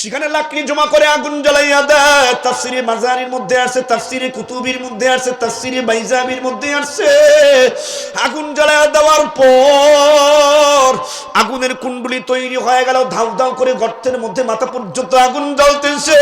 সেখানে লাকড়ি জমা করে আগুন জ্বালাইয়া দেয়। তাফসিরে মাজারির মধ্যে আসছে তাফসিরে কুতুবির মধ্যে আসছে তাফসিরে বাইজাবির মধ্যে আসছে আগুন জ্বালাইয়া দেওয়ার পর আগুনের কুণ্ডলি তৈরি হয়ে গেল, ধাউ ধাউ করে গর্তের মধ্যে মাথা পর্যন্ত আগুন জ্বলতেছে।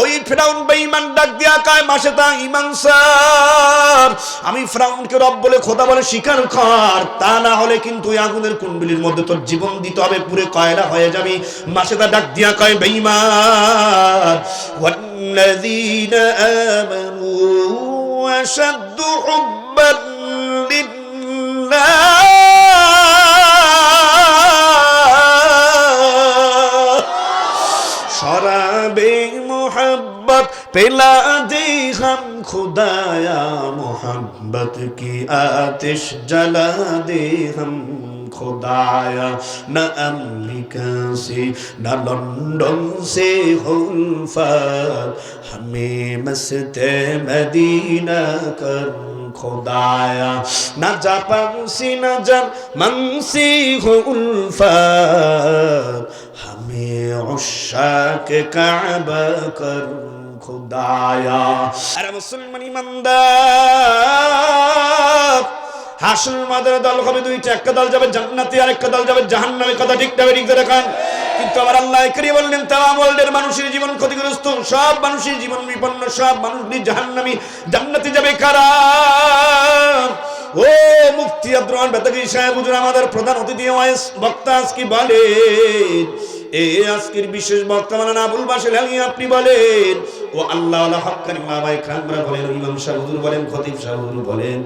ওই ফেরাউন বেঈমান ডাক দিয়া কায়, মাসে তা ইমান স্যার। আমি ফেরাউনকে রব বলে, খোদা বলে স্বীকার কর। তা না হলে কিন্তু আগুনের কুণ্ডলির মধ্যে তোর জীবন দিতে হবে, পুরে কয়লা হয়ে যাবি। মাসে তা ডাক দিয়া কয় বেঈমান। والذين آمنوا وشد حبا لله সরাবে মোহাম্মত পেলা দে হাম খুদায়া মোহাম্মত কি আতিশ জ্বালা দে হাম खुदाया न अमेरिका से न लंदन से हुल्फत हमें मस्त मदीना कर खुदाया न जापान से न जर्मन से हुल्फत हमें उशाक काबा कर खुदाया अरे मुसलमान হাসনের মাদারে দল হবে দুইটা, একটা দল যাবে জান্নাতি আর একটা দল যাবে জাহান্নামে। কথা ঠিকভাবে ঠিক ধরে খান কিন্তু আমার আল্লাহ একরি বললেন, তাম ওয়ার্ল্ডের মানুষের জীবন ক্ষতিগ্রস্ত, সব মানুষের জীবন বিপন্ন, সব মানুষ জাহান্নামি, জান্নাতি যাবে কারা? ও মুফতি আব্দুর রহমান বেতাগি সাহেব, হুজুর আমাদের প্রধান অতিথি, ওয়াইস বক্তা আজকে বলেন আজকের বিশেষ বক্তা আবুল বাসেল আলী আপনি বলেন, ও আল্লাহ বলেন, ইমাম বলেন, খতিব বলেন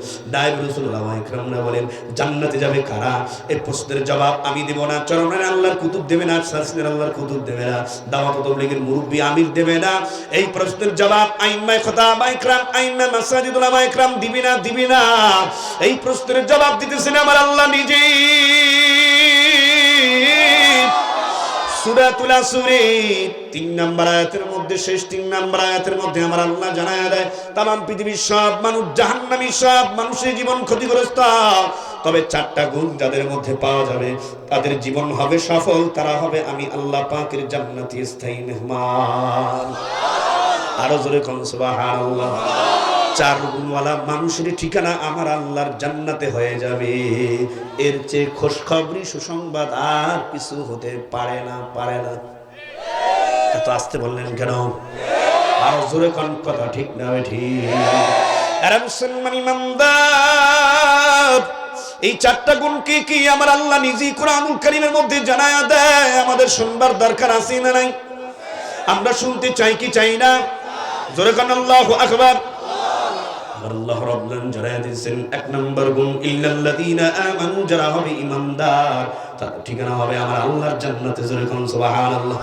খানরা বলেন, জান্নাতে যাবে কারা? এই প্রশ্নের জবাব আমি দেব না চরমের আল্লাহর কুতুব দেবে না আল্লাহর কুতুব দেবে না মুরব্বী আমির দেবে না। এই প্রশ্নের জবাব আইম্মাই খতাব ইকরাম আইম্মা মাসাজিদুল ইকরাম দিবি না দিবি না। এই প্রশ্নের জবাব দিতেছেন আমার আল্লাহ নিজেই। সূরাতুল আসরে, তিন নাম্বার আয়াতের মধ্যে, শেষ তিন নাম্বার আয়াতের মধ্যে আমার আল্লাহ জানায় দেয়, তামাম পৃথিবীর সব মানুষ, জাহান্নামী সব মানুষের জীবন ক্ষতিগ্রস্ত। তবে চারটা গুণ যাদের মধ্যে পাওয়া যাবে, তাদের জীবন হবে সফল, তারা হবে আমি আল্লাহ পাকের জান্নাতি স্থায়ী মেহমান। আরও জোরে কোন, সুবহানাল্লাহ। চার গুণওয়ালা মানুষের ঠিকানা আমার আল্লাহর জান্নাতে হয়ে যাবে। এর চেয়ে খোশখবরি সুসংবাদ আর কিছু হতে পারে না পারে না। এত আসতে বললেন কেন? আরও জোরে কোন, কথা ঠিক না ঠিক। এই চারটা গুণ কি কি আমার আল্লাহ নিজেই কোরআনুল কারীমের মধ্যে জানায়া দেয়? আমাদের শুনবার দরকার আছে না নাই? আমরা শুনতে চাই কি চাই না? জোরে কোন, আল্লাহু আকবার। আল্লাহ রাব্বুল জানায় দিয়েছেন, এক নম্বর গুণ, ইল্লাল্লাযীনা আমানু, যারা হবে ঈমানদার তার ঠিকানা হবে আমার আল্লাহর জান্নাতে, জোরে সুবহানাল্লাহ।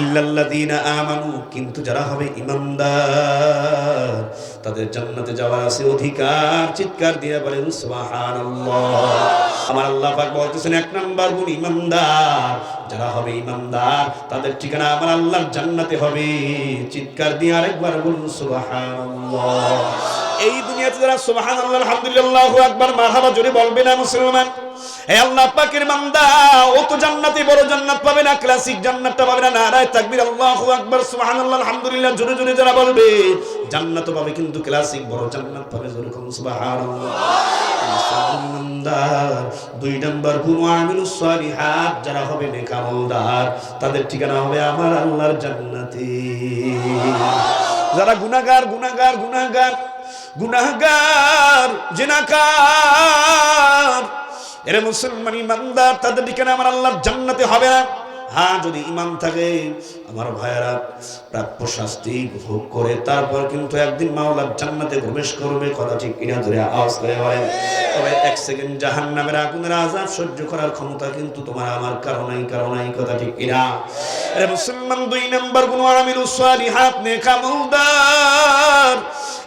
ইল্লাল্লাযীনা আমানু, কিন্তু যারা হবে ঈমানদার তাদের জান্নাতে যাওয়ার আছে অধিকার, চিৎকার দিয়ে বলেন সুবহানাল্লাহ। আমার আল্লাহ পাক বলতেছেন, এক নাম্বার গুণ ঈমানদার যারা হবে ঈমানদার তাদের ঠিকানা আমার আল্লাহর জান্নাতে হবে, চিৎকার দিয়ে আরেকবার বলুন সুবহানাল্লাহ। এই দুনিয়াতে যারা সুবহানাল্লাহ, আলহামদুলিল্লাহ আকবার, মারহাবা জোরে বলবে না মুসলমান? হে আল্লাহ পাকের বান্দা, ও তো জান্নাতে বড় জান্নাত পাবে না ক্লাসিক জান্নাতটা পাবে না, নারায় তাকবীর, আল্লাহু আকবার, সুবহানাল্লাহ, আলহামদুলিল্লাহ জোরে জোরে যারা বলবে জান্নাত পাবে কিন্তু ক্লাসিক বড় জান্নাত পাবে জোরে কোন সুবহানাল্লাহ দুই নম্বর গুণ আমিলুস সালিহাত, যারা হবে নেক আমলদার তাদের ঠিকানা হবে আমার আল্লাহর জান্নাতে। যারা গুনাহগার গুনাহগার গুনাহগার গুনাহগার, জিনাকার। এরা মুসলমান ইমানদার, তাদের ঠিকানা আমার আল্লাহর জান্নাতে হবে না। হ্যাঁ যদি ইমান থাকে, আমার ভাইয়েরা প্রাপ্য শাস্তি ভোগ করে, তারপর কিন্তু একদিন মাওলার জান্নাতে প্রবেশ করবে, কথা ঠিক কিনা ধরে আওয়াজ করে বলেন তবে এক সেকেন্ড জাহান নামের আগুনের আজাব সহ্য করার ক্ষমতা কিন্তু তোমার আমার কারণাই কারণাই কথা ঠিক কিনা। আরে মুসলমান দুই নম্বর গুণ আমিলু সালিহাত, নেকামুলদার।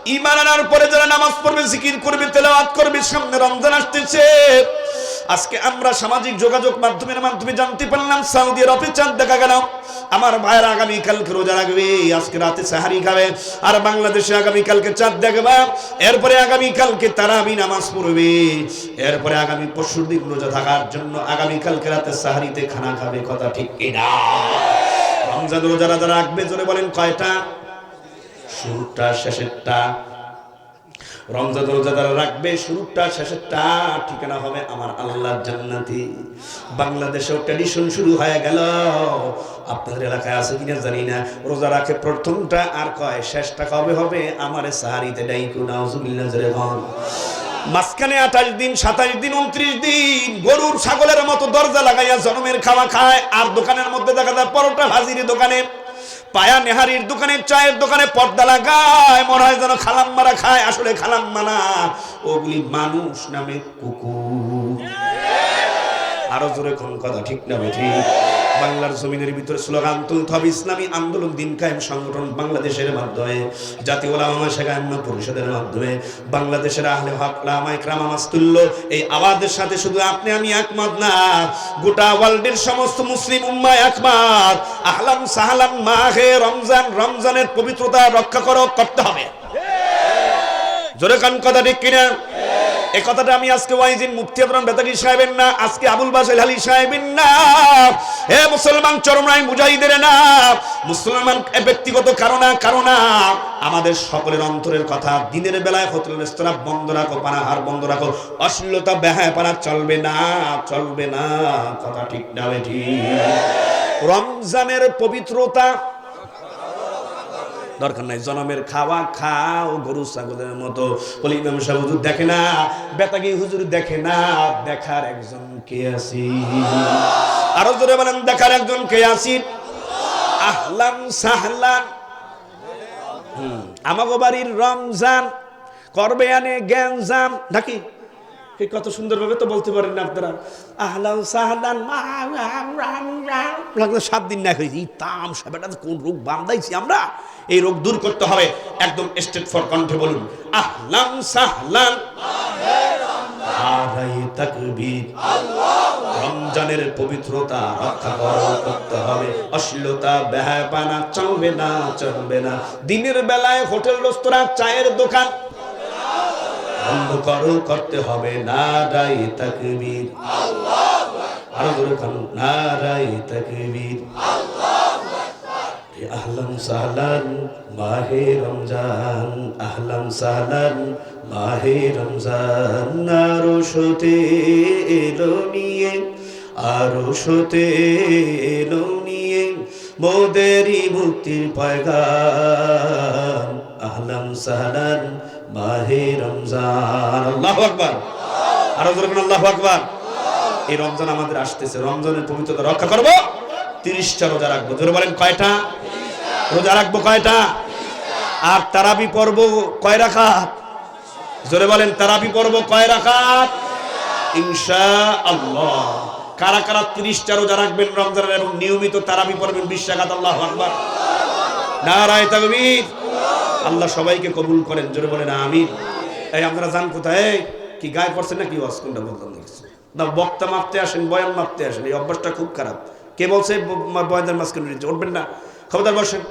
ইমান আনার পরে যারা নামাজ পড়বে, জিকির করবে, তেলাওয়াত করবে, সামনে রমজান আসতেছে। আজকে আমরা সামাজিক যোগাযোগ মাধ্যমের মাধ্যমে জানতে পারলাম সৌদি আরবে চাঁদ দেখা গেল। আমার ভাইয়ের আগামী কালকে রোজা রাখবে, আজকে রাতে সাহারি খাবে, আর বাংলাদেশে আগামী কালকে চাঁদ দেখবে। এরপরে আগামী কালকে তারাবি নামাজ পড়বে। এরপরে আগামী পরশুর দিন রোজা থাকার জন্য আগামী কালকে রাতে সাহারিতে খানা খাবে, কথা ঠিক কিনা? রমজান রোজা যারা রাখবে, জোরে বলেন কয়টা? শুরুটা শেষেরটা। রমজান রোজা যারা রাখবে, শুরুটা শেষেরটা, ঠিকানা হবে আমার আল্লাহর জান্নাতি। বাংলাদেশেও ট্র্যাডিশন শুরু হয়ে গেল। আপনাদের এলাকায় আছে কিনা জানি না। রোজা রাখে প্রথমটা আর কয়, শেষটা কবে হবে? আমারে সাহারিতে ডাইকু বল। মাঝখানে আঠাশ দিন, সাতাশ দিন, উনত্রিশ দিন, গরুর, ছাগলের মতো দরজা লাগাইয়া জনমের খাওয়া খায়। আর দোকানের মধ্যে দেখা যায় পরোটা ভাজির দোকানে পায়া নেহারির দোকানে, চায়ের দোকানে পর্দা লাগায়, মনে হয় যেন খালাম মারা খায়, আসলে খালাম মানা ওগুলি মানুষ নামে কুকুর। আরও জোরে কোন কথা, ঠিক না ঠিক বাংলার জমিনের ভিতরে স্লোগান তুলতে হবে ইসলামী আন্দোলন দিন কায়েম সংগঠন বাংলাদেশের মাধ্যমে জাতীয় ওলামা শেখায়ন পরিষদের মাধ্যমে বাংলাদেশের আহলে হক লামাই ক্রামামাস তুল্য এই আওয়াজের সাথে শুধু আপনি আমি একমত না। গোটা ওয়ার্ল্ডের সমস্ত মুসলিম উম্মায় একমত। আহলাম সাহলাম মাহে রমজান রমজানের পবিত্রতা রক্ষা করো করতে হবে। জোরে কান কথা ঠিক কিনা? এই কথাটা আমি আজকে ওয়াইজিন মুফতি আবরাম বেতারি সাহেবের না, আজকে আবুল বাসেল আলী সাহেবের না। হে মুসলমান চরমরাই মুজাহিদের না, মুসলমান এ ব্যক্তিগত কারণা কারণা আমাদের সকলের অন্তরের কথা দিনের বেলায় হোটেল, রেস্তোরাঁ বন্ধ রাখো, পানাহার বন্ধ রাখো। অশ্লীলতা বেহায় পানা চলবে না চলবে না। কথা ঠিক না ঠিক। রমজানের পবিত্রতা দরকার নাই, জনমের খাওয়া খাও, গরু, ছাগলের মতো। বলি, ইমাম সাহেব, হুজুর দেখে না, বেতাগি হুজুর দেখে না, দেখার একজন কে আছি? আরও জোরে বলেন, দেখার একজন কে আছি? আহলান সাহলান। আমাগো বাড়ির রমজান, করবে আনে জ্ঞানজাম নাকি? এই কত সুন্দরভাবে তো বলতে পারেন আপনারা। আহলান সাহলান লাগল সাত দিন না হয়েছে এই তাম সাবেটা কোন রোগ বান্দাইছি আমরা? এই রোগ দূর করতে হবে। একদম স্টেট ফর কণ্ঠে বলুন। আহলান সাহলান। রমজানের পবিত্রতা রক্ষা করতে হবে। অশ্লীলতা বেহাপানা চলবে না চলবে না। দিনের বেলায় হোটেল, রেস্তোরাঁ, চায়ের দোকান। বন্ধ করো করতে হবে। নারাই তাকবীর। আরও জোরে কান নারাই তাকবীর। আহলান সাহলান, মাহে রমজান। আহলান সাহলান, মাহে রমজান। আরও সতে এলো নিয়ে আরও সতে এলো নিয়ে, মোদেরই মুক্তির পয়গাম। আহলান সাহলান, মাহে রমজান। আল্লাহু আকবার। আরও বলুন, আল্লাহু আকবার। এই রমজান আমাদের আসতেছে। রমজানের পবিত্রতা রক্ষা করব। তিরিশটা রোজা রাখব। জোরে বলেন, কয়টা? রোজা রাখব কয়টা? আর তারাবি পর্ব কয় রাখাত? জোরে বলেন, তারাবি পর্ব কয় রাখাত? ইনশা আল্লাহ কারা কারা তিরিশটা রোজা রাখবেন রমজানের এবং নিয়মিত তারাবি পড়বেন, বিশ রাখাত, আল্লাহ আকবার। নারায় তাকবীর। আল্লাহ সবাইকে কবুল করেন, জোরে বলেন আমিন। এই আপনারা জান কোথায়? কি গায়ে পড়ছেন না কি ওয়াজ? কোনটা বলতাম না, বক্তা মাপতে আসেন, বয়ান মাপতে আসেন, এই অভ্যাসটা খুব খারাপ। কে বলছে বয়ানদের মাঝখানে নিচে? উঠবেন না। খবরদার বসেন।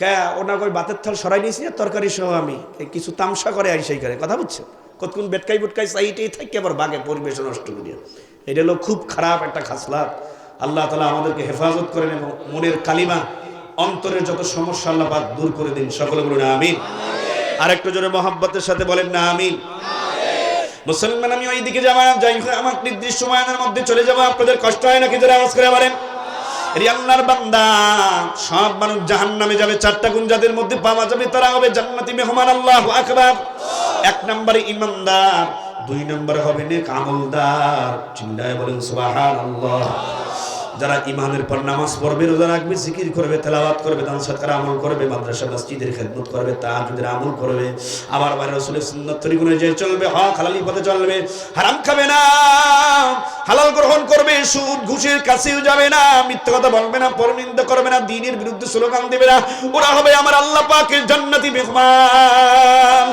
কে ওনা কই বাতের থাল সরাই নিয়েছি না তরকারি সহ আমি? কিছু তামসা করে আইসাই করে কথা বুঝছেন? কতক্ষণ বেটকাই বুটকাই সাইটেই থাকে আবার বাঘে পরিবেশ নষ্ট করিয়া। এটা হলো খুব খারাপ একটা খাসলাত। আল্লাহ তালা আমাদেরকে হেফাজত করেন এবং মনের কালিমা অন্তরের যত সমস্যা আল্লাহ পাক দূর করে দিন। সকলে বলুন আমিন। আরেকটু জোরে মহাব্বতের সাথে বলেন না, আমিন। মুসলমান, আমি ওই দিকে যাব যাই। আমার নির্দিষ্ট সময়ের মধ্যে চলে যাব। আপনাদের কষ্ট হয় নাকি? যারা আওয়াজ করে বলেন। রে আল্লাহর বান্দা, সব মানুষ জাহান্নামে যাবে। চারটা গুণ যাদের মধ্যে পাওয়া যাবে, তারা হবে জান্নাতি মেহমান। আল্লাহু আকবার। এক নম্বরে ইমানদার, দুই নম্বরে হবে নেক আমলদার। চিল্লায় বলেন, সুবহানাল্লাহ। যারা ইমানের পর নামাজ পড়বে, রোজা রাখবে, জিকির করবে, তেলাওয়াত করবে, দান সৎকার আমল করবে, মাদ্রাসা, মসজিদের খেদমত করবে, তাহাজুদের আমল করবে, আবার বাইরে রসুলের সুন্নত তরিগুলো যে চলবে, হক হালালি পথে চলবে, হারাম খাবে না, হালাল গ্রহণ করবে, সুদ, ঘুষের কাছেও যাবে না, মিথ্যা কথা বলবে না, পরনিন্দা করবে না, দিনের বিরুদ্ধে স্লোগান দেবে না, ওরা হবে আমার আল্লাহ পাকের জান্নাতি মেহমান।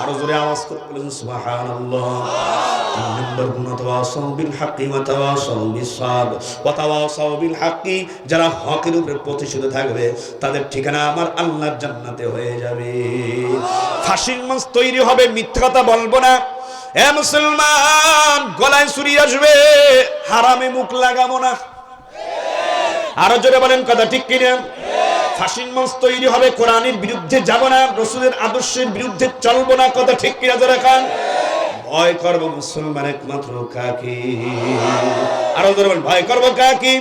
আরও জোরে আওয়াজ করে বলেন, সুবহানাল্লাহ। তিন নম্বর গুণ তাওয়াসাউ বিল হাক্কি ওয়া তাওয়াসাউ বিস ওয়া তাওয়াসাউ বিল হাক্কি যারা হকের উপরে প্রতিষ্ঠিত থাকবে, তাদের ঠিকানা আমার আল্লাহর জান্নাতে হয়ে যাবে। ফাঁসির মাছ তৈরি হবে, মিথ্যা কথা বলব না। এ মুসলমান, গলায় ছুরি আসবে, হারামে মুখ লাগাবো না। আরও জোরে বলেন কথা ঠিক কিনা? ফাঁসির মঞ্চ তৈরি হবে কোরআনের বিরুদ্ধে, যাব না। রসুলের আদর্শের বিরুদ্ধে চলবো না। কথা ঠিক কিনা জোরে খান ভয় করব মুসলমান একমাত্র কাকে। আরও জোরে বলেন, ভয় করব কাকে?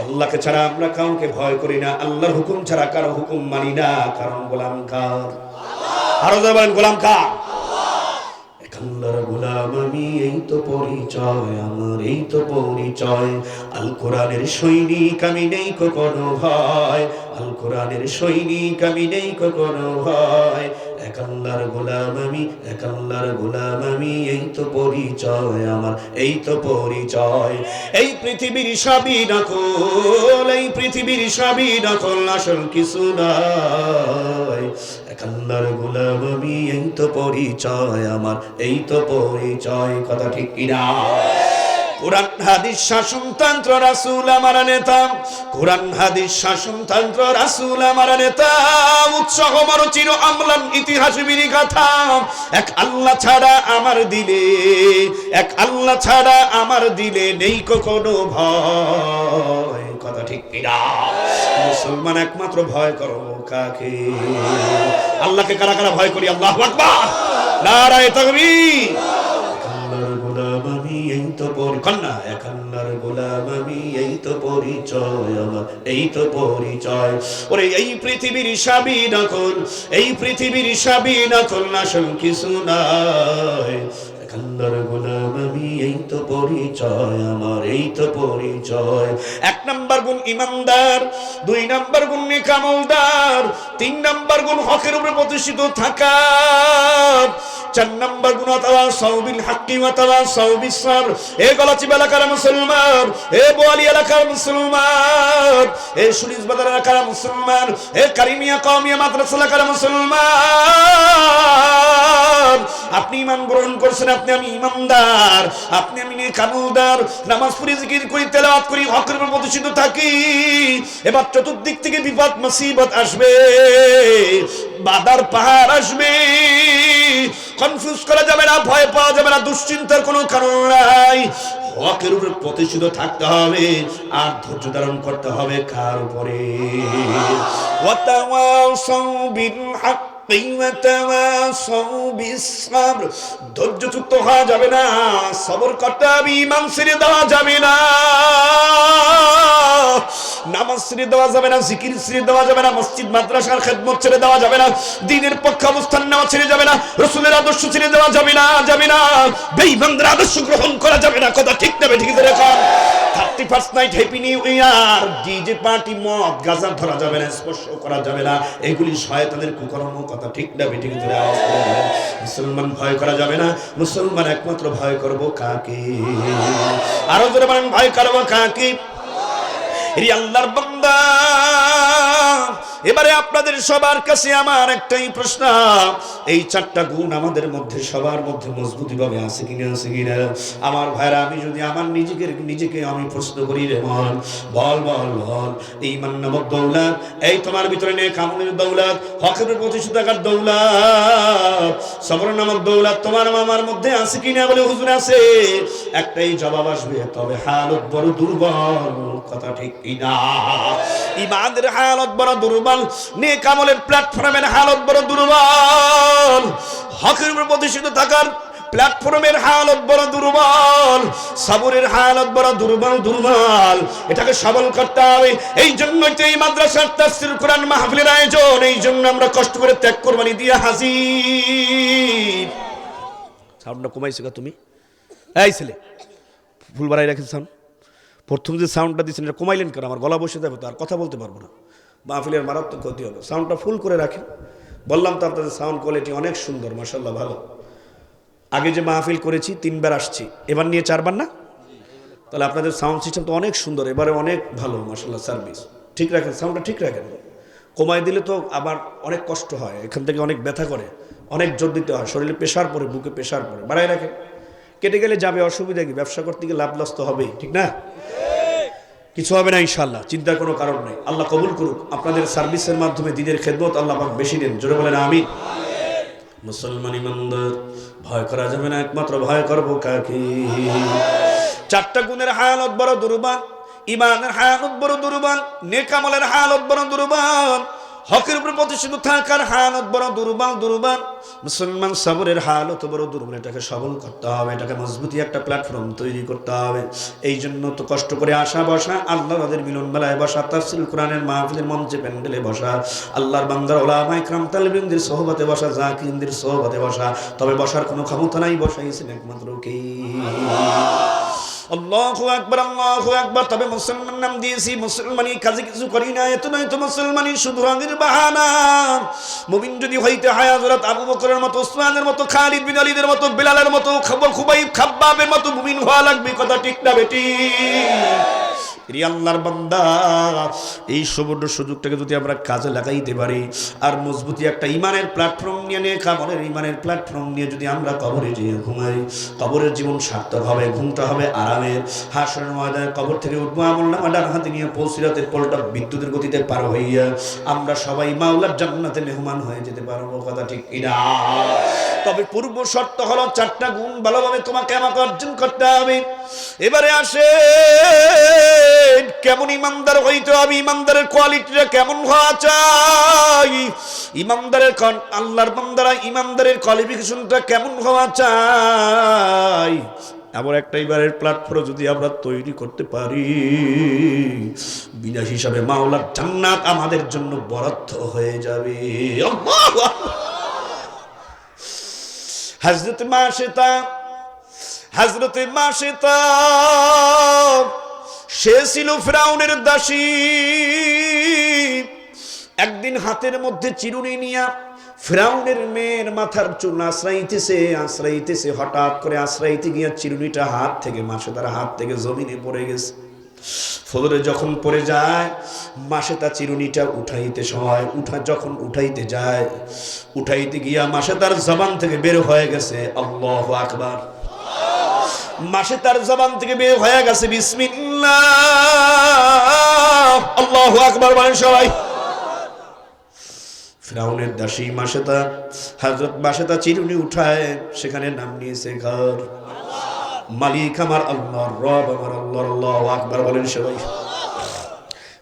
আল্লাহকে ছাড়া আমরা কাউকে ভয় করি না। আল্লাহর হুকুম ছাড়া কারও হুকুম মানি না। কারণ গোলাম কার? আরও জোরে বলেন, গোলাম কার? আল্লাহর গোলাম, আমি এই তো পরিচয়, আমার এই তো পরিচয়। আল কোরআনের সৈনিক, আমি নেই কখনো ভয় আল কোরআনের সৈনিক, আমি নেই কখনো ভয় এক গোলাম, আমি, এক গোলাম, আমি এই তো পরিচয়, আমার এই তো পরিচয়। এই পৃথিবীর সবই নকল, এই পৃথিবীর সবই নকল, আসল কিছু নয় আল্লাহর গোলাম এই তো পরিচয় আমার, এই তো পরিচয়, কথা ঠিক কিনা? কোরআন, হাদিস শাসনতন্ত্র রাসূল, আমার নেতা। কোরআন, হাদিস শাসনতন্ত্র রাসূল, আমার নেতা। উৎসাহ, মরচির, আমলান, ইতিহাস বিরি কথা এক আল্লাহ ছাড়া আমার দিলে, এক আল্লাহ ছাড়া আমার দিলে নেই কোনো ভয়। কথা ঠিক কিনা? মুসলমান একমাত্র ভয় করো। কাকে? আল্লাহকে কারা কারা ভয় করি? আল্লাহ নারায়ে তাকবীর। কন্যা এই তো পরিচয় আমার, এই তো পরিচয়। ওরে, এই পৃথিবীর সাবি নকল, এই পৃথিবীর সাবি নকল, আসল কিছু নাই। এক আল্লাহর গোলাম আমি, এই তো পরিচয় আমার, এই তো পরিচয়। এক নাম্বার গুণ ইমানদার, দুই নাম্বার গুণ নেকামলদার তিন নাম্বার গুণ হকের উপরে প্রতিষ্ঠিত থাকা, চার নাম্বার গুণ হাক্কি ওয়া তাওয়া সাউবিস সাবর এ গলাচি এলাকার মুসলমান, এ বোয়ালি এলাকার মুসলমান, এ সুরিজ বাজার এলাকার মুসলমান, এ কারিমিয়া কওমিয়া মাদ্রাসা এলাকার মুসলমান। আপনি ইমান গ্রহণ করছেন, আপনি আমি ইমানদার, আপনি আমি কানুদার নামাজ পড়ি জিকির করি, তেলাওয়াত করি, হকের উপর প্রতিষ্ঠিত থাকি, এবার চতুর্দিক থেকে বিপদ, মুসিবত আসবে, বাদার পাহাড় আসবে। কনফিউজ করা যাবে না, ভয় পাওয়া যাবে না, দুশ্চিন্তার কোনো কারণ নাই। হকের উপরে প্রতিষ্ঠিত থাকতে হবে, আর ধৈর্য ধারণ করতে হবে কার উপরে? ধৈর্যযুক্ত হওয়া যাবে না সবর দেওয়া যাবে না। মসজিদ, মাদ্রাসার ছেড়ে দেওয়া যাবে না, দিনের পক্ষে অবস্থান নেওয়া ছেড়ে যাবে না, রসুলের আদর্শ ছেড়ে দেওয়া যাবে না যাবে না। আদর্শ গ্রহণ করা যাবে না, কথা ঠিক নেবে ঠিক thirty first night new party মদ ধরা যাবে না, স্পর্শ করা যাবে না। এগুলি শয়তানের কুকর্ম কথা। ঠিক না বেঠিক ধরে মুসলমান ভয় করা যাবে না, মুসলমান একমাত্র ভয় করব কাকে? আরও ধরে বলেন, ভয় করব কাকে? আল্লাহর বান্দা এবারে আপনাদের সবার কাছে আমার একটাই প্রশ্ন। এই চারটা গুণ আমাদের মধ্যে, সবার মধ্যে মজবুতি ভাবে আছে কিনা আছে কিনা? আমার ভাইরা, আমি যদি আমার নিজেকে নিজেকে আমি প্রশ্ন করি রে মন বল বল বল। এই মান নামক দৌলত, এই তোমার ভিতরে নেই কামনের দৌলত, হকের প্রতিষ্ঠিত থাকার দৌলত সবর নামক দৌলত তোমার আমার মধ্যে আছে কিনা বলে হুজুর আছে? একটাই জবাব আসবে, তবে হালত বড় দুর্বল, কথা ঠিক কিনা? ইমানের হালত বড় দুর্বল নেক আমলের প্ল্যাটফর্মের হালত বড় দুর্বল। হকের উপর প্রতিষ্ঠিত থাকার প্ল্যাটফর্মের হালত বড় দুর্বল। সাবরের হালত বড় দুর্বল দুর্বল। এটাকে সবল করতে হবে। এই জন্যই তো এই মাদ্রাসার তাফসীর কোরআন মাহফিলের আয়োজন। এই জন্য আমরা কষ্ট করে ত্যাগ কোরবানি দিয়ে হাজির। সাউন্ডটা কমাইছো কা তুমি? এই ছেলে ফুল বাড়াই রাখেন সাউন্ড। প্রথম যে সাউন্ডটা দিচ্ছেন এটা কমাইলেন কেন? আমার গলা বসে যাবে তো, আর কথা বলতে পারব না। মাহফিলের মারাত্মক ক্ষতি হবে। সাউন্ডটা ফুল করে রাখেন। বললাম তো আপনাদের সাউন্ড কোয়ালিটি অনেক সুন্দর মাসাল্লাহ ভালো। আগে যে মাহফিল করেছি, তিনবার আসছি। এবার নিয়ে চারবার না? তাহলে আপনাদের সাউন্ড সিস্টেম তো অনেক সুন্দর, এবারে অনেক ভালো মাসাল্লাহ সার্ভিস ঠিক রাখেন সাউন্ডটা ঠিক রাখেন। কমায় দিলে তো আবার অনেক কষ্ট হয়, এখান থেকে অনেক ব্যথা করে, অনেক জোর দিতে হয়, শরীরে প্রেশার পড়ে, বুকে প্রেশার পড়ে, বাড়ায় রাখেন। কেটে গেলে যাবে, অসুবিধা কি? ব্যবসা করতে গিয়ে লাভ লস তো হবেই, ঠিক না? কিছু হবে না ইনশাল্লাহ চিন্তার কোনো কারণ নেই। আল্লাহ কবুল করুক। আপনাদের সার্ভিসের মাধ্যমে দিনের খেদমত আল্লাহ পাক বেশি দিন। জোরে বলেন আমি মুসলমান ইমানদার, ভয় করা যাবে না, একমাত্র ভয় করব কাকে? চারটা গুণের হায়ালত বড় দুর্বান ইমানের হায়ানত বড় দুর্বান নেকামলের হালত বড় দুর্বল হকের উপর প্রতিষ্ঠিত থাকার হালত বড় দুর্বল দুর্বল। মুসলমান সবরের হালত বড় দুর্বল। এটাকে সবল করতে হবে, এটাকে মজবুতি একটা প্ল্যাটফর্ম তৈরি করতে হবে। এই জন্য তো কষ্ট করে আসা, বসা আল্লাহ তাদের মিলন বেলায় বসা, তাফসিল কোরআনের মাহফিলের মঞ্চে প্যান্ডেলে বসা, আল্লাহর বান্দার ওলামা ইকরাম, তালিবিনদের সোহবতে বসা জাকিরদের সোহবতে বসা। তবে বসার কোনো ক্ষমতা নাই, বসাইছেন একমাত্র কে? আল্লাহু আকবার আল্লাহু আকবার। তবে মুসলমান নাম দিয়েছি, মুসলমানি কাজে কিছু করি না, এত নয় তো মুসলমানি শুধু রঙের বাহানা। মুমিন যদি হইতে হয়, হযরত আবু বকরের মতো, উসমানের মতো, খালিদ বিন আলীদের মতো, বিলালের মতো খবর খুবাইব খাব্বাবের মতো মুমিন হওয়া লাগবে, কথা ঠিক না বেটি। আল্লাহর বান্দা, এই সুবর্ণ সুযোগটাকে যদি আমরা কাজে লাগাইতে পারি, আর মজবুতি একটা ইমানের প্ল্যাটফর্ম নিয়ে নিয়ে কামলের ইমানের প্ল্যাটফর্ম নিয়ে যদি আমরা কবরে যেয়ে ঘুমাই, কবরের জীবন সার্থক হবে, ঘুমটা হবে আরামের। হাসনের ময়দানে কবর থেকে উঠবো আমল নামা ডান হাতে নিয়ে পৌঁছিরাতের পলটা বিদ্যুতের গতিতে পার হইয়া আমরা সবাই মাওলার জান্নাতে মেহমান হয়ে যেতে পারব, কথা ঠিক কিনা তবে পূর্ব শর্ত হলো চারটা গুণ ভালোভাবে তোমাকে আমাকে অর্জন করতে হবে। এবারে আসে কেমন ইমানদার হইতে হবে, ইমানদারের কোয়ালিটিটা কেমন হওয়া চাই? ইমানদারের আল্লাহর বান্দারা ইমানদারের কোয়ালিফিকেশনটা কেমন হওয়া চাই? এমন একটা এবারের প্ল্যাটফর্ম যদি আমরা তৈরি করতে পারি, বিনা হিসাবে মাওলার জান্নাত আমাদের জন্য বরাদ্দ হয়ে যাবে। হজরত মাসেতা হজরত মাসেতা সে ছিল ফ্রাউনের দাসী। একদিন হাতের মধ্যে চিরুনি নিয়া ফ্রাউনের মেয়ের মাথার চুল আশ্রাইতেছে আশ্রাইতেছে, হঠাৎ করে আশ্রাইতে গিয়া চিরুনিটা হাত থেকে মাসে তার হাত থেকে জমিনে পড়ে গেছে। ফজরে যখন পড়ে যায় মাসে তার চিরুনিটা উঠাইতে সময় উঠা যখন উঠাইতে যায়, উঠাইতে গিয়া মাসে তার জবান থেকে বের হয়ে গেছে, আল্লাহ আকবার। মাসে তার জবান থেকে বের হয়ে গেছে, বিসমিল্লাহ। আল্লাহ আকবার বলেন সবাই। ফ্রাউনের দাসী মাসেতা হজরত মাসেতা চিরুনি উঠায়, সেখানে নাম নিয়েছে ঘর। মালিক আমার আল্লাহ, রব আমার আল্লাহ আল্লাহ আকবার বলেন সবাই।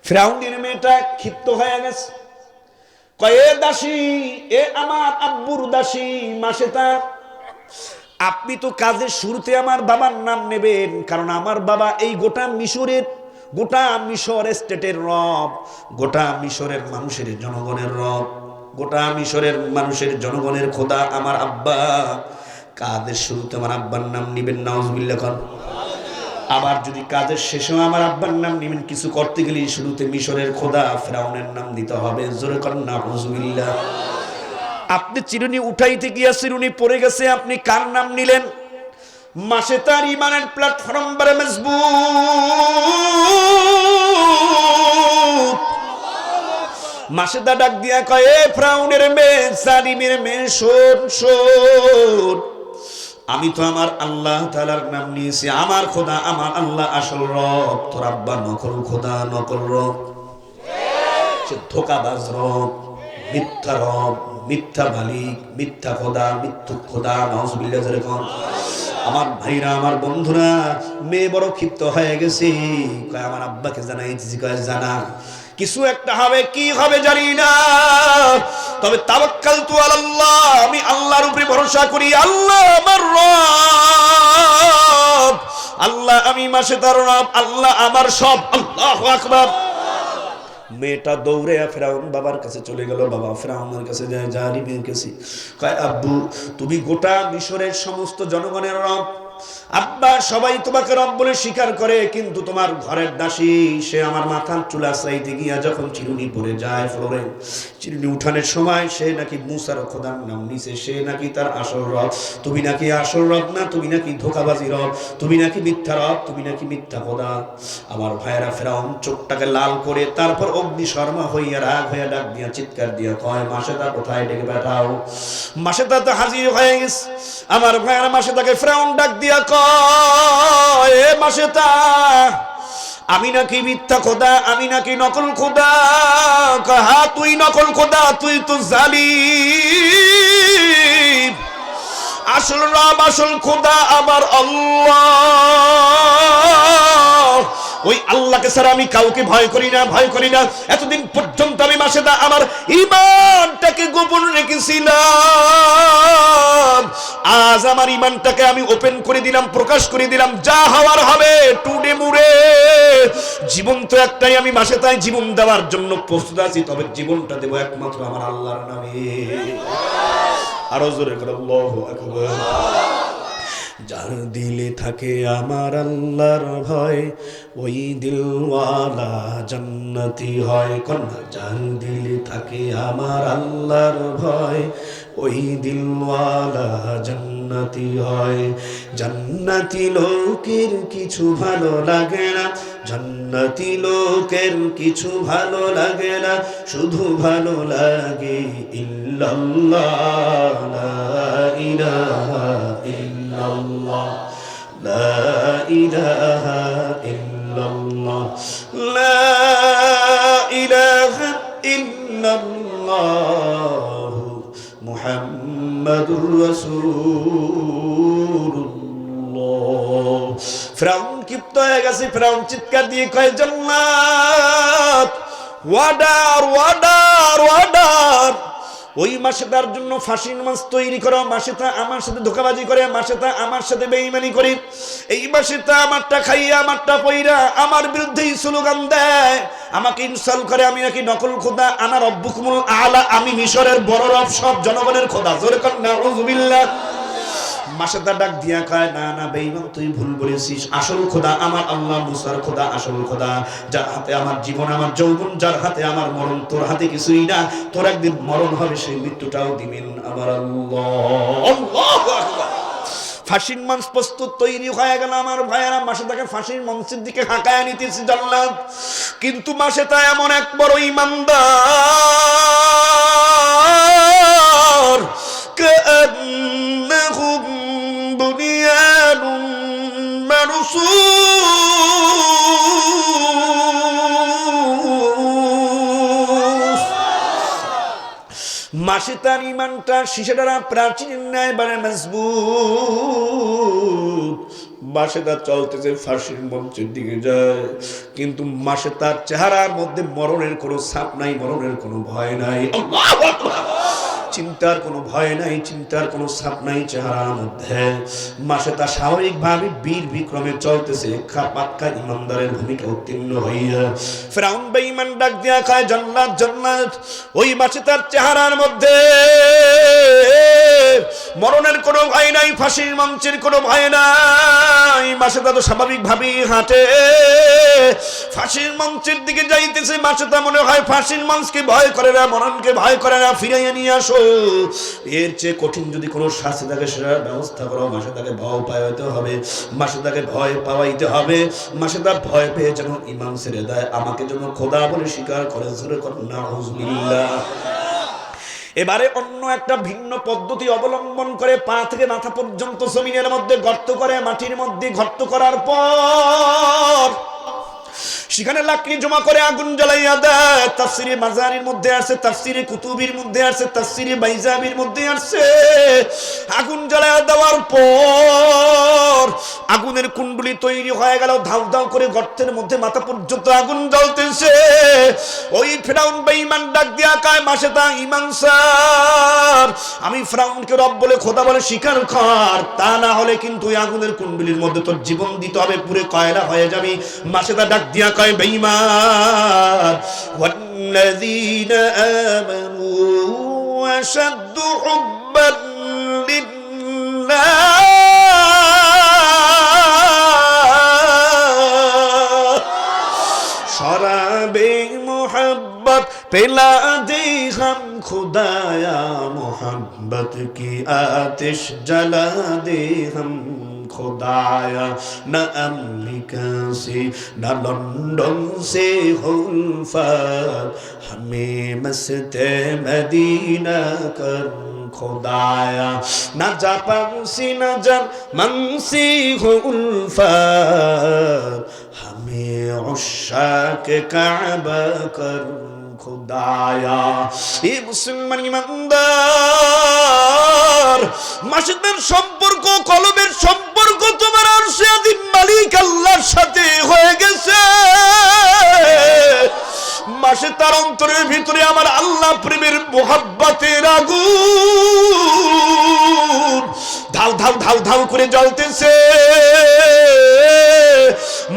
ফ্রাউনের মেয়েটা ক্ষিপ্ত হয়ে গেছে। কয়ে দাসী, এ আমার আব্বুর দাসী মাসেতা আপনি তো কাজের শুরুতে আমার বাবার নাম নেবেন, কারণ আমার বাবা এই গোটা মিশরের, গোটা মিশর স্টেটের রব, গোটা মিশরের মানুষের জনগণের রব, গোটা মিশরের মানুষের জনগণের খোদা আমার আব্বা। কাজের শুরুতে আমার আব্বার নাম নিবেন নাউজবিল্লা খান আবার যদি কাজের শেষেও আমার আব্বার নাম নেবেন, কিছু করতে গেলে শুরুতে মিশরের খোদা ফেরাউনের নাম দিতে হবে। জোরে করেন না আপনি চিরুনি উঠাইতে গিয়া চিরুনি পড়ে গেছে, আপনি কার নাম নিলেন? মাসে তার ইমানের প্ল্যাটফর্ম বারে মজবুত। মাসে দা ডাক দিয়া কয় ফ্রাউনের মেয়ে সালিমের মেয়ে, শোন শোন। আমি তো আমার আল্লাহ তালার নাম নিয়েছি, আমার খোদা, আমার আল্লাহ আসল রব। তোর আব্বা নকল খোদা, নকল রব। সে ধোকাবাজ রব। মিথ্যা রব, মিথ্যা মালিক, মিথ্যা খোদা মৃত্যু খোদা নজবিল্লা যেরকম আমার ভাইরা, আমার বন্ধুরা, মেয়ে বড় ক্ষিপ্ত হয়ে গেছে। কয়, আমার আব্বাকে জানাইতেছি কয়, জানা। কিছু একটা হবে, কি হবে জানি না। তবে তাবাক্কাল তু আল্লাহ আমি আল্লাহর উপরে ভরসা করি, আল্লাহ আমার রব। আল্লাহ আমি মাসে তার রব, আল্লাহ আমার সব, আল্লাহ আকবার। মেয়েটা দৌড়ে ফেরাউন বাবার কাছে চলে গেল, বাবা ফেরাউনের কাছে যায় জারিমের কাছে। কয়, আব্বু, তুমি গোটা মিশরের সমস্ত জনগণের রব আব্বা, সবাই তোমাকে রব বলে স্বীকার করে, কিন্তু তোমার ঘরের দাসী, সে আমার মাথার চুলা চাইতে গিয়া যখন চিরুনি পড়ে যায় ফ্লোরে, চিরুনি উঠানের সময় সে নাকি মুসার খোদার নাম নিছে, সে নাকি তার আসল রব। তুমি নাকি আসল রব না, তুমি নাকি ধোকাবাজি রব, তুমি নাকি মিথ্যা রব, তুমি নাকি মিথ্যা খোদা। আমার ভাইয়েরা ফেরাউন চোখটাকে লাল করে, তারপর অগ্নি শর্মা হইয়া, রাগ হইয়া ডাক দিয়া, চিৎকার দিয়া কয় মাসে তা কোথায় ডেকে পাঠাও? মাসে তা তো হাজির হয়ে গেছে। আমার ভাইয়েরা মাসে তাকে ফেরাউন ডাক দিয়া কয় মাসে তা আমি নাকি মিথ্যা খোদা আমি নাকি নকল খোদা? কয়, হা তুই নকল খোদা তুই তো জালিম। আসল রব আসল খোদা আমার আল্লাহ। ওই আল্লাহকে ছাড়া আমি কাউকে ভয় করি না ভয় করি না। এতদিন পর্যন্ত আমি মাসেদা আমার ইমানটাকে গোপন রেখেছিলাম। আজ আমার ইমানটাকে আমি ওপেন করে দিলাম, প্রকাশ করে দিলাম। যা হওয়ার হবে টুডে মুড়ে। জীবন তো একটাই, আমি মাসে তাই জীবন দেওয়ার জন্য প্রস্তুত আছি, তবে জীবনটা দেবো একমাত্র আমার আল্লাহর নামে। আরও জোরে করে, আল্লাহু আকবার। যার দিলে থাকে আমার আল্লাহর ভয়, ওই দিলওয়ালা জান্নাতি হয় কন্যা। যার দিলে থাকে আমার আল্লাহর ভয়, ওই দিলওয়ালা জান্নাতি হয়। জান্নাতি লোকের কিছু ভালো লাগে না, জান্নাতি লোকের কিছু ভালো লাগে না, শুধু ভালো লাগে ইল্লাল্লাহ ইলাহা ইল্লাল্লাহ। লা ইলাহা ইল্লাল্লাহ মুহাম্মাদুর রাসূলুল্লাহ। ফ্রাউন ক্ষিপ্ত হয়ে গেছে, ফ্রাউন চিৎকার দিয়ে কয়, জান্নাত! ওয়াডার ওয়াডার ওয়াডার ওই মাসে তার জন্য ফাঁসির মাছ তৈরি করো, মাসে তা আমার সাথে ধোকাবাজি করে, মাসে তা আমার সাথে বেইমানি করি। এই মাসে তা আমারটা খাইয়া, আমারটা পইরা, আমার বিরুদ্ধেই স্লোগান দেয়। আমাকে ইনসাল করে, আমি নাকি নকল খোদা আনার অব্বুকমুল আলা, আমি মিশরের বড় রব, সব জনগণের খোদা। জোরে কর নাউজুবিল্লাহ মাসেদা ডাক দিয়া কয়, না না বেঈমান তুই ভুল বলেছিস। আসল খোদা আমার আল্লাহ, মুসার খোদা, আসল খোদা। যার হাতে আমার জীবন, আমার যৌবন, যার হাতে আমার মরণ, তোর হাতে কিছুই না। তোর একদিন মরণ হবে, সেই মৃত্যুটাও দিবেন আমার আল্লাহ। ফাঁসির মঞ্চ প্রস্তুত তৈরি হয়ে গেল আমার ভাইয়েরা। মাসে তাকে ফাঁসির মঞ্চের দিকে হাঁকায় নিতেছি জানলাম কিন্তু মাসে তা এমন এক বড় ইমানদার। كأنهم بنيان مرصوص মাসে তার ইমানটা শিশাটারা প্রাচীন ন্যায় বানে মজবুত মাসে তার চলতেছে ফাঁসির মঞ্চের দিকে যায় কিন্তু মাসে তার চেহারার মধ্যে মরণের কোনো ছাপ নাই মরণের কোনো ভয় নাই আল্লাহু আকবার। চিন্তার কোনো ভয় নাই, চিন্তার কোনো ছাপ নাই চেহারার মধ্যে। মাসে তা স্বাভাবিকভাবে বীর বিক্রমে চলতেছে। পাক্কা ইমানদারের ভূমিকা উত্তীর্ণ হইয়া ফেরাউন বেঈমান ডাক দিয়া খায় জান্নাত জান্নাত, ওই মাসে তার চেহারার মধ্যে মরণের কোনো ভয় নাই, ফাঁসির মঞ্চের কোনো ভয় নাই। মাসে তা তো স্বাভাবিকভাবেই হাঁটে। ফাঁসির মঞ্চের দিকে যাইতেছে, মাসে তা মনে হয় ফাঁসির মঞ্চকে ভয় করে না, মরণকে ভয় করে না, ফিরাইয়া নিয়ে আসো। এর চেয়ে কঠিন যদি কোনো শাস্তি থাকে, সেটার ব্যবস্থা করো। মাসে তাকে ভয় পাওয়াইতে হবে, মাসে তাকে ভয় পাওয়াইতে হবে। মাসে তার ভয় পেয়ে যেন ইমাম ছেড়ে দেয়। আমাকে যেন খোদা বলে স্বীকার করে এবারে অন্য একটা ভিন্ন পদ্ধতি অবলম্বন করে, পা থেকে মাথা পর্যন্ত জমিনের মধ্যে গর্ত করে, মাটির মধ্যে গর্ত করার পর সেখানে লাকড়ি জমা করে আগুন জ্বালাইয়া দেয়। তাফসিরে মাজারির মধ্যে আছে তাফসিরে কুতুবির মধ্যে আছে তাফসিরে বাইজাবির মধ্যে আছে আগুন জ্বালাইয়া দেওয়ার পর আগুনের কুণ্ডলি তৈরি হয়ে গেল, ধাউ ধাউ করে গর্তের মধ্যে মাথা পর্যন্ত আগুন জ্বলতেছে। ওই ফেরাউন বেঈমান ডাক দিয়া কায়, মাসে তা ইমান স্যার। আমি ফেরাউনকে রব বলে, খোদা বলে স্বীকার কর। তা না হলে কিন্তু আগুনের কুণ্ডলির মধ্যে তোর জীবন দিতে হবে, পুরে কয়লা হয়ে যাবি। মাসে তা ডাক দিয়া কয় বেঈমান والذين آمنوا وشد حبا لله সরাবে মোহাম্মত পেলা দে হাম খুদায়া মোহাম্মত কি আতিশ জ্বালা দে হাম खुदाया न अमेरिका से न लंदन से हुल्फत हमें मस्त मदीना कर खुदाया न जापान से न जर्मन से हुल्फत हमें उशाक काबा कर খুদায়া এ মুসলমান ইমানদার মাসিদের সম্পর্ক কলবের সম্পর্ক তোমার আর সে আদিম মালিক মাসে তার অন্তরের ভিতরে আমার আল্লাহ প্রেমের মোহাব্বতের আগুন। ধাউ ধাউ ধাউ ধাউ করে জ্বলতেছে।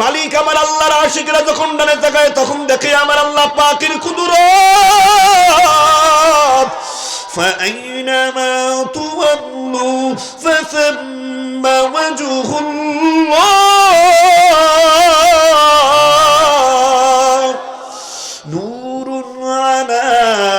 মালিক আমার আল্লাহর আশিকরা যখন ডানে তাকায়, তখন দেখে আমার আল্লাহ পাকের কুদরত। فأينما تولوا فثم وجه الله نور على